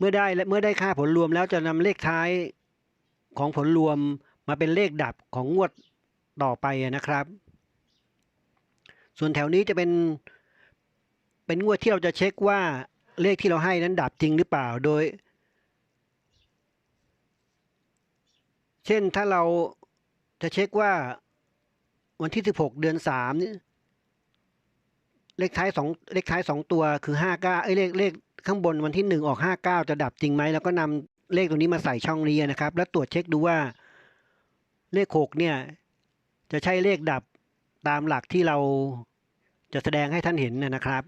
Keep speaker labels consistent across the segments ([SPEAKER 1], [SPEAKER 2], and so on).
[SPEAKER 1] เมื่อได้และเมื่อได้ค่าผลรวมแล้วจะนำเลขท้ายของผลรวมมาเป็นเลขดับของงวดต่อไปนะครับ ส่วนแถวนี้จะเป็นเป็นงวดที่เราจะเช็คว่าเลขที่เราให้นั้นดับจริงหรือเปล่าโดย เช่นถ้าเราจะเช็คว่าวันที่ 16 เดือน3นี่เลขท้ายสองเลขท้ายสองตัวคือ59เอ้ยเลขเลข ข้างบนวันที่ 1 ออก 59 จะดับจริงไหม แล้วก็นำเลขตัวนี้มาใส่ช่องนี้นะครับ แล้วตรวจเช็คดูว่าเลข 6 เนี่ย จะใช่เลขดับตามหลักที่เราจะแสดงให้ท่านเห็นนะครับ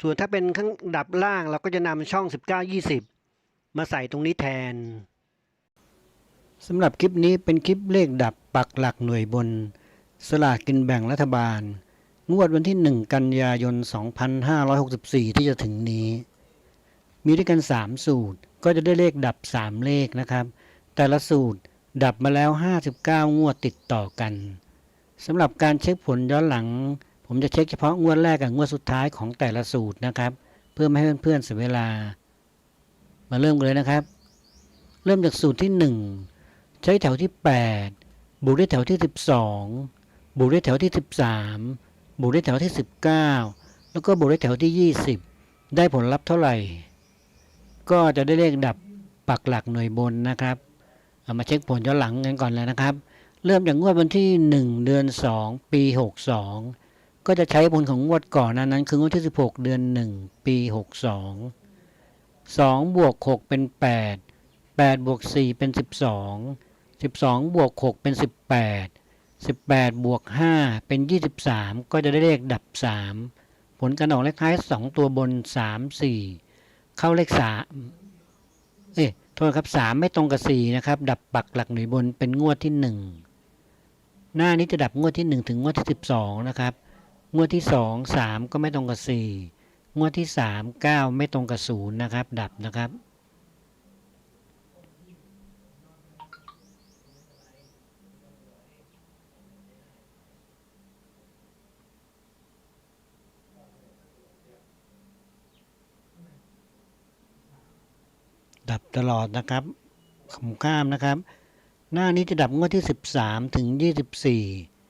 [SPEAKER 1] ส่วนถ้าเป็นข้างดับล่างเราก็จะนำช่อง 19 20 มาใส่ตรงนี้แทนสำหรับคลิปนี้เป็นคลิปเลขดับปักหลักหน่วยบน สลากกินแบ่งรัฐบาล งวดวันที่ 1 กันยายน 2564 ที่จะถึงนี้ มีด้วยกัน 3 สูตรก็จะได้เลขดับ 3 เลขนะครับ แต่ละสูตรดับมาแล้ว 59 งวดติดต่อกันสำหรับการเช็คผลย้อนหลัง ผมจะเช็คเฉพาะงวดแรกกับงวดสุดท้ายของแต่ละสูตรนะครับ เพื่อไม่ให้เพื่อนๆเสียเวลา มาเริ่มกันเลยนะครับ เริ่มจากสูตรที่ 1 ใช้แถวที่ 8 บวกด้วยแถวที่ 12 บวกด้วยแถวที่ 13 บวกด้วยแถวที่ 19 แล้วก็บวกด้วยแถวที่ 20 ได้ผลลัพธ์เท่าไหร่ ก็จะได้เลขดับปักหลักหน่วยบนนะครับ เอามาเช็คผลย้อนหลังกันก่อนเลยนะครับ เริ่มจากงวดวันที่ 1 เดือน 2 ปี 62 ก็จะใช้ผลของงวดก่อนนั้นนั้น คืองวดที่ 16 เดือน 1 ปี 62 2 บวก 6 เป็น 8 8 บวก 4 เป็น 12 12 บวก 6 เป็น 18 18 บวก 5 เป็น 23 ก็จะได้เลขดับ 3 ผลการออกเลขท้าย 2 ตัวบน 3 4 เข้าเลข 3 เอ้ยโทษครับ 3 ไม่ตรงกับ 4 นะครับ ดับปักหลักหน่วยบนเป็นงวดที่ 1 หน้านี้จะดับงวดที่ 1 ถึงงวดที่ 12 นะครับ งวดที่ 2 3 ก็ไม่ตรงกับ 4 งวดที่ 3 9 ไม่ตรงกับ 0 นะครับ ดับนะครับ ดับตลอดนะครับขำข้ามนะครับ หน้านี้จะดับงวดที่ 13 ถึง 24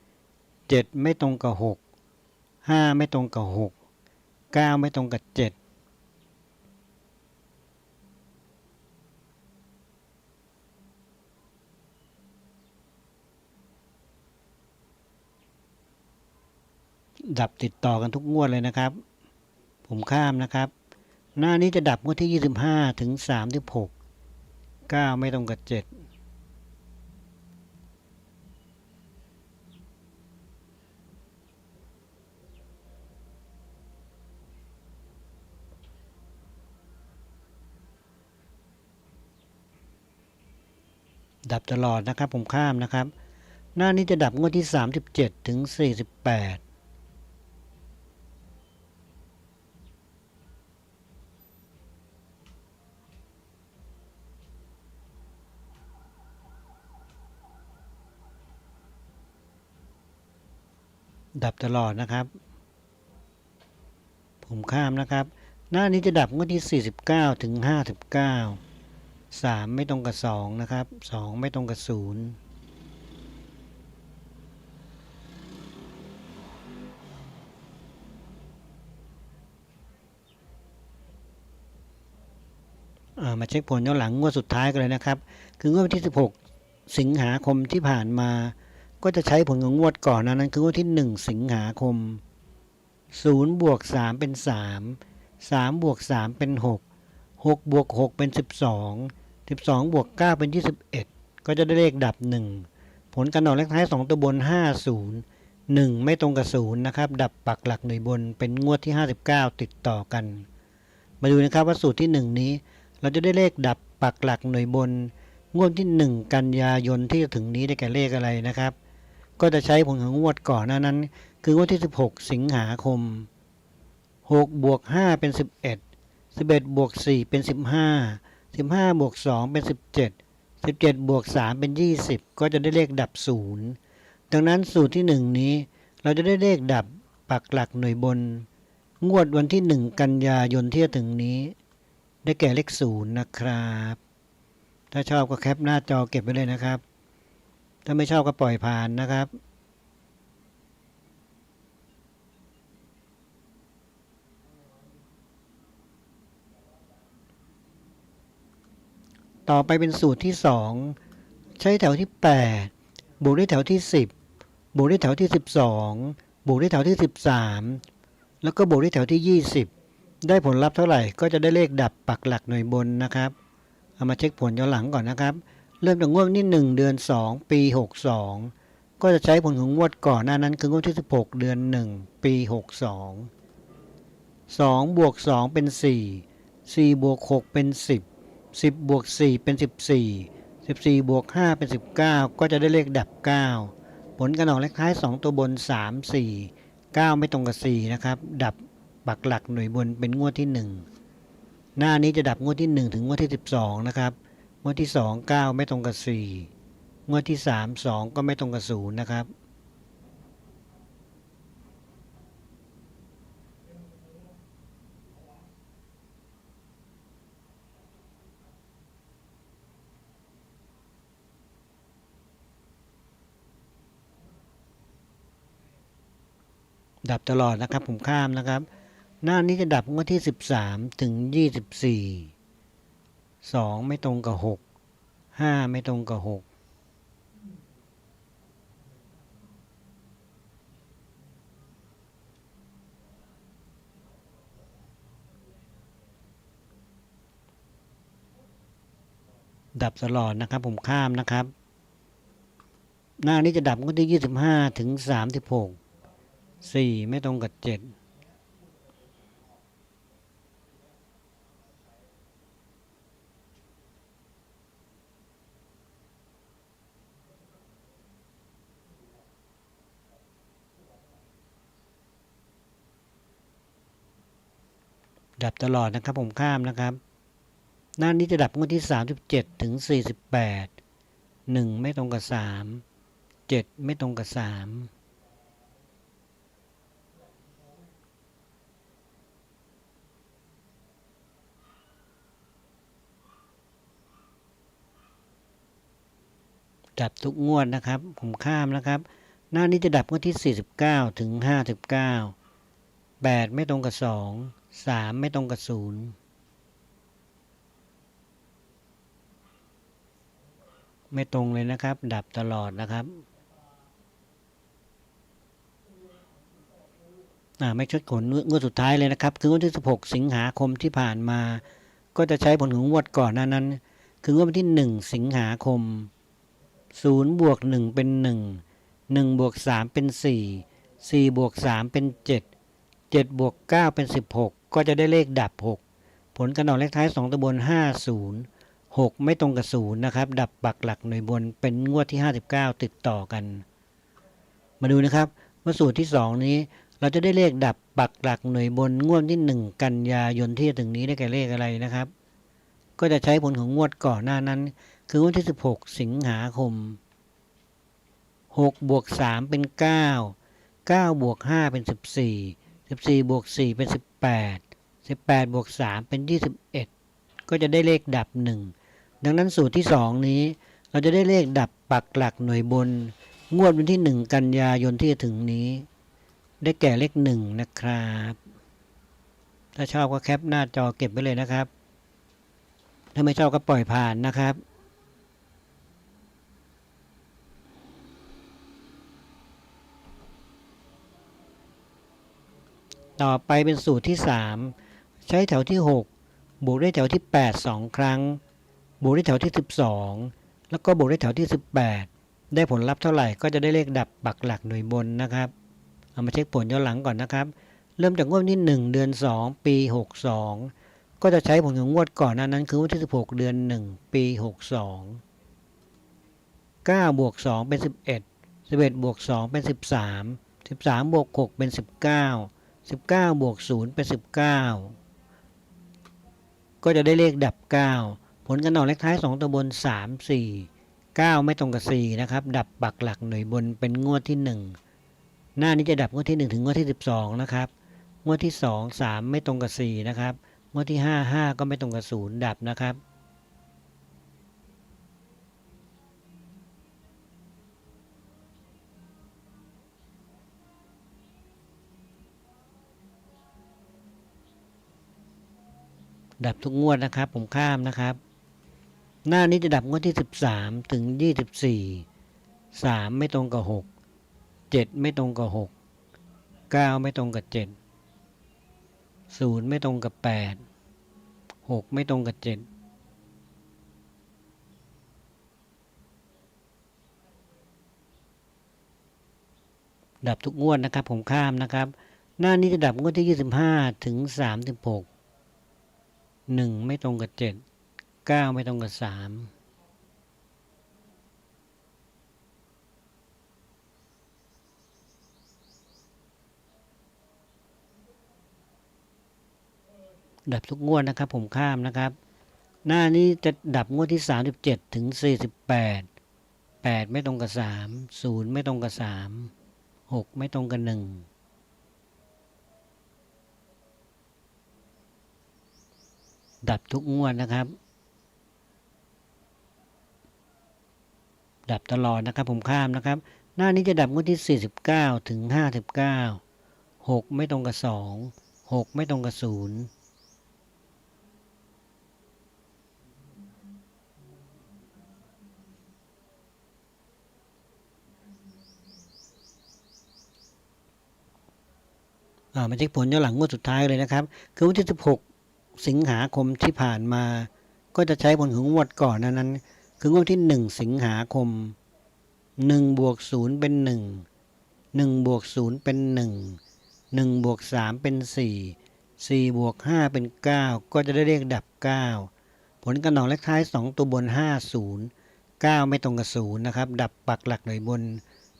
[SPEAKER 1] 7 ไม่ตรงกับ 6 5 ไม่ตรงกับ 6 9 ไม่ตรงกับ 7 ดับติดต่อกันทุกงวดเลยนะครับ ผมข้ามนะครับ หน้านี้จะดับงวดที่ 25 ถึง 36 9 ไม่ตรงกับ 7 ดับตลอดนะครับผมข้ามนะครับ หน้านี้จะดับงวดที่ 37 ถึง 48 ดับตลอดนะครับ ผมข้ามนะครับ หน้านี้จะดับงวดที่ 49 ถึง 59 3 ไม่ตรงกับ 2 นะครับ 2 ไม่ตรงกับ 0 มาเช็คผลย้อนหลังงวดสุดท้ายกันเลยนะครับ คืองวดวันที่ 16 สิงหาคมที่ผ่านมา ก็จะใช้ผลของงวดก่อนนะนั้นคืองวดที่ 1 สิงหาคม0บวก3เป็น 3 3บวก3เป็น 6 6บวก6เป็น 12 12บวก9เป็น 21 ก็จะได้เลขดับ 1 ผลการออกเลขท้าย 2 ตัวบน 50 1 ไม่ตรงกับ 0 นะครับ ดับปักหลักหน่วยบนเป็นงวดที่ 59 ติดต่อกัน มาดูนะครับว่าสูตรที่ 1 นี้ เราจะได้เลขดับปักหลักหน่วยบน งวดที่ 1 กันยายนที่จะถึงนี้ได้แก่เลขอะไรนะครับ ก็จะใช้ผลของงวดก่อนหน้านั้น คืองวดที่ 16 สิงหาคม 6 บวก 5 เป็น 11 11 บวก 4 เป็น 15 15 บวก 2 เป็น 17 17 บวก 3 เป็น 20 ก็จะได้เลขดับ 0 ดังนั้นสูตรที่ 1 นี้ เราจะได้เลขดับปักหลักหน่วยบน งวดวันที่ 1 กันยายนที่จะถึงนี้ ได้แก่เลข 0 นะครับ ถ้าชอบก็แคปหน้าจอเก็บไว้เลยนะครับ ถ้าไม่ชอบก็ปล่อยผ่านนะครับ ต่อไปเป็นสูตรที่ 2 ใช้แถวที่ 8 บวกด้วยแถวที่ 10 บวกด้วยแถวที่ 12 บวกด้วยแถวที่ 13 แล้วก็บวกด้วยแถวที่ 20 ได้ผลลัพธ์เท่าไหร่ก็จะได้เลขดับปักหลักหน่วยบนนะครับ เอามาเช็คผลย้อนหลังก่อนนะครับ เริ่มจากงวดนที่ 1 เดือน 2 ปี 62 ก็จะใช้ผลของงวดก่อนหน้านั้นคืองวดที่ 16 เดือน 1 ปี 62 2 บวก 2 เป็น 4 4 บวก 6 เป็น 10 10 บวก 4 เป็น 14 14 บวก 5 เป็น 19 ก็จะได้เลขดับ 9 ผลการออกเลขท้าย 2 ตัวบน 3 4 9 ไม่ตรงกับ 4 นะครับ ดับปักหลักหน่วยบนเป็นงวดที่ 1 หน้านี้จะดับงวดที่ 1 ถึงงวดที่ 12 นะครับ งวดที่2 9ไม่ตรงกับ4งวดที่3 2ก็ไม่ตรงกับ0นย์นะครับ ดับตลอดนะครับผมข้ามนะครับ หน้านี้จะดับงวดที่13ถึงยี่สิบสี่ 24 2ไม่ตรงกับ6 5ไม่ตรงกับ6ดับตลอดนะครับ ผมข้ามนะครับ หน้านี้จะดับงวดที่25ถึง36สี่ไม่ตรงกับเจ็ด ดับตลอดนะครับผมข้ามนะครับ หน้านี้จะดับงวดที่ 37 ถึง 48 1 ไม่ตรงกับ 3 7 ไม่ตรงกับ 3ดับทุกงวดนะครับ ผมข้ามนะครับ หน้านี้จะดับงวดที่ 49 ถึง 59 8 ไม่ตรงกับ 2 3 ไม่ตรงกับ 0 ไม่ตรงเลยนะครับ ดับตลอดนะครับไม่ชดผลงวดสุดท้ายเลยนะครับ คืองวดที่ 16 สิงหาคมที่ผ่านมา ก็จะใช้ผลของงวดก่อนนั้น คืองวดวันที่ 1 สิงหาคมศูนย์บวกหนึ่งเป็นหนึ่งหนึ่งบวกสามเป็นสี่สี่บวกสามเป็นเจ็ดเจ็ดบวกเก้าเป็นสิบหกก็จะได้เลขดับหกผลการออกเลขท้ายสองตัวบนห้าศูนย์หกไม่ตรงกับศูนย์นะครับ ดับปักหลักหน่วยบนเป็นงวดที่ห้าสิบเก้าติดต่อกัน มาดูนะครับว่าสูตรที่สองนี้ เราจะได้เลขดับปักหลักหน่วยบนงวดที่หนึ่งกันยายนที่จะถึงนี้ได้แก่เลขอะไรนะครับ ก็จะใช้ผลของงวดก่อนหน้านั้น คืองวันที่ 16 สิงหาคม 6 บวก 3 เป็น 9 9 บวก 5 เป็น 14 14บวก4เป็น 18 18บวก3เป็น 21 ก็จะได้เลขดับ 1 ดังนั้นสูตรที่ 2 นี้ เราจะได้เลขดับปักหลักหน่วยบน งวดวันที่ 1 กันยายนที่จะถึงนี้ ได้แก่เลข 1 นะครับ ถ้าชอบก็แคปหน้าจอเก็บไว้เลยนะครับ ถ้าไม่ชอบก็ปล่อยผ่านนะครับ ต่อไปเป็นสูตรที่ 3 ใช้แถวที่ 6 บวกด้วยแถวที่ 8 2 ครั้ง บวกด้วยแถวที่ 12 แล้วก็บวกด้วยแถวที่ 18 ได้ผลลัพธ์เท่าไหร่ก็จะได้เลขดับปักหลักหน่วยบนนะครับ เอามาเช็คผลย้อนหลังก่อนนะครับ เริ่มจากงวดนที่ 1 เดือน 2 ปี 62 ก็จะใช้ผลของงวดก่อนหน้านั้นคือวันที่ 16 เดือน 1 ปี 62 9 บวก 2 เป็น 11 11 บวก 2 เป็น 13 13 บวก 6 เป็น 19 19 บวก 0 เป็น 19 ก็จะได้เลขดับ 9 ผลกันออกเลขท้าย 2 ตัวบน 3 4 9 ไม่ตรงกับ 4 นะครับ ดับปักหลักหน่วยบนเป็นงวดที่ 1 หน้านี้จะดับงวดที่ 1 ถึงงวดที่ 12 นะครับ งวดที่ 2 3 ไม่ตรงกับ 4 นะครับ งวดที่ 5 5 ก็ไม่ตรงกับ 0 ดับนะครับ ดับทุกงวดนะครับ ผมข้ามนะครับ หน้านี้จะดับงวดที่ 13 ถึง 24 3 ไม่ตรงกับ 6 7 ไม่ตรงกับ 6 9 ไม่ตรงกับ 7 0 ไม่ตรงกับ 8 6 ไม่ตรงกับ 7ดับทุกงวดนะครับผมข้ามนะครับ หน้านี้จะดับงวดที่ 25 ถึง 36 หนึ่งไม่ตรงกับเจ็ดเก้าไม่ตรงกับสามดับทุกงวดนะครับ ผมข้ามนะครับ หน้านี้จะดับงวดที่ 37 ถึง 48 8 ไม่ตรงกับ 3 0 ไม่ตรงกับ 3 6 ไม่ตรงกับ 1 ดับทุกงวดนะครับ ดับตลอดนะครับผมข้ามนะครับ หน้านี้จะดับงวดที่ 49 ถึง 59 6 ไม่ตรงกับ 2 6 ไม่ตรงกับ0อ่ามาเช็คผลย้อนหลังงวดสุดท้ายเลยนะครับ คือวันที่ 16 สิงหาคมที่ผ่านมา ก็จะใช้ผลของงวดก่อนนั้นนั้น คืองวดที่ 1 สิงหาคม 1 บวก 0 เป็น 1 1 บวก 0 เป็น 1 1 บวก 3 เป็น 4 4 บวก 5 เป็น 9 ก็จะได้เลขดับ 9 ผลกันออกเลขท้าย 2 ตัวบน 50 9 ไม่ตรงกับ 0 นะครับ ดับปักหลักหน่วยบน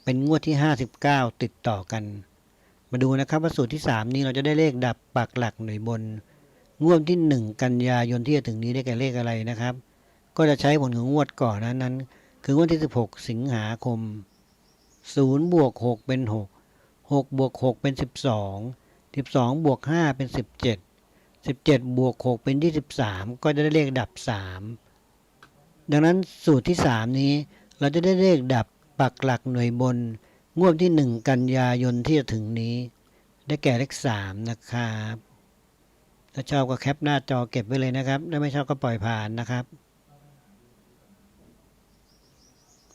[SPEAKER 1] เป็นงวดที่ 59 ติดต่อกัน มาดูนะครับว่าสูตรที่ 3 นี้เราจะได้เลขดับปักหลักหน่วยบน งวดที่ 1 กันยายนที่จะถึงนี้ได้แก่เลขอะไรนะครับ ก็จะใช้ผลของงวดก่อนนั้นนั้น คืองวดที่ 16 สิงหาคม0บวก6เป็น 6 6บวก6เป็น 12 12บวก5เป็น 17 17บวก6เป็น 23 ก็จะได้เลขดับ 3 ดังนั้นสูตรที่ 3 นี้เราจะได้เลขดับปักหลักหน่วยบน งวดที่ 1 กันยายนที่จะถึงนี้ ได้แก่เลข 3 นะครับ ถ้าชอบก็แคปหน้าจอเก็บไว้เลยนะครับ ถ้าไม่ชอบก็ปล่อยผ่านนะครับ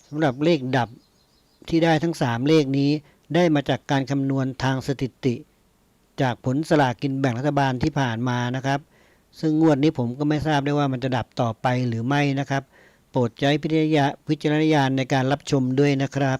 [SPEAKER 1] สำหรับเลขดับที่ได้ทั้ง 3 เลขนี้ ได้มาจากการคำนวณทางสถิติ จากผลสลากกินแบ่งรัฐบาลที่ผ่านมานะครับ ซึ่งงวดนี้ผมก็ไม่ทราบได้ว่ามันจะดับต่อไปหรือไม่นะครับ โปรดใช้พิจารณาในการรับชมด้วยนะครับ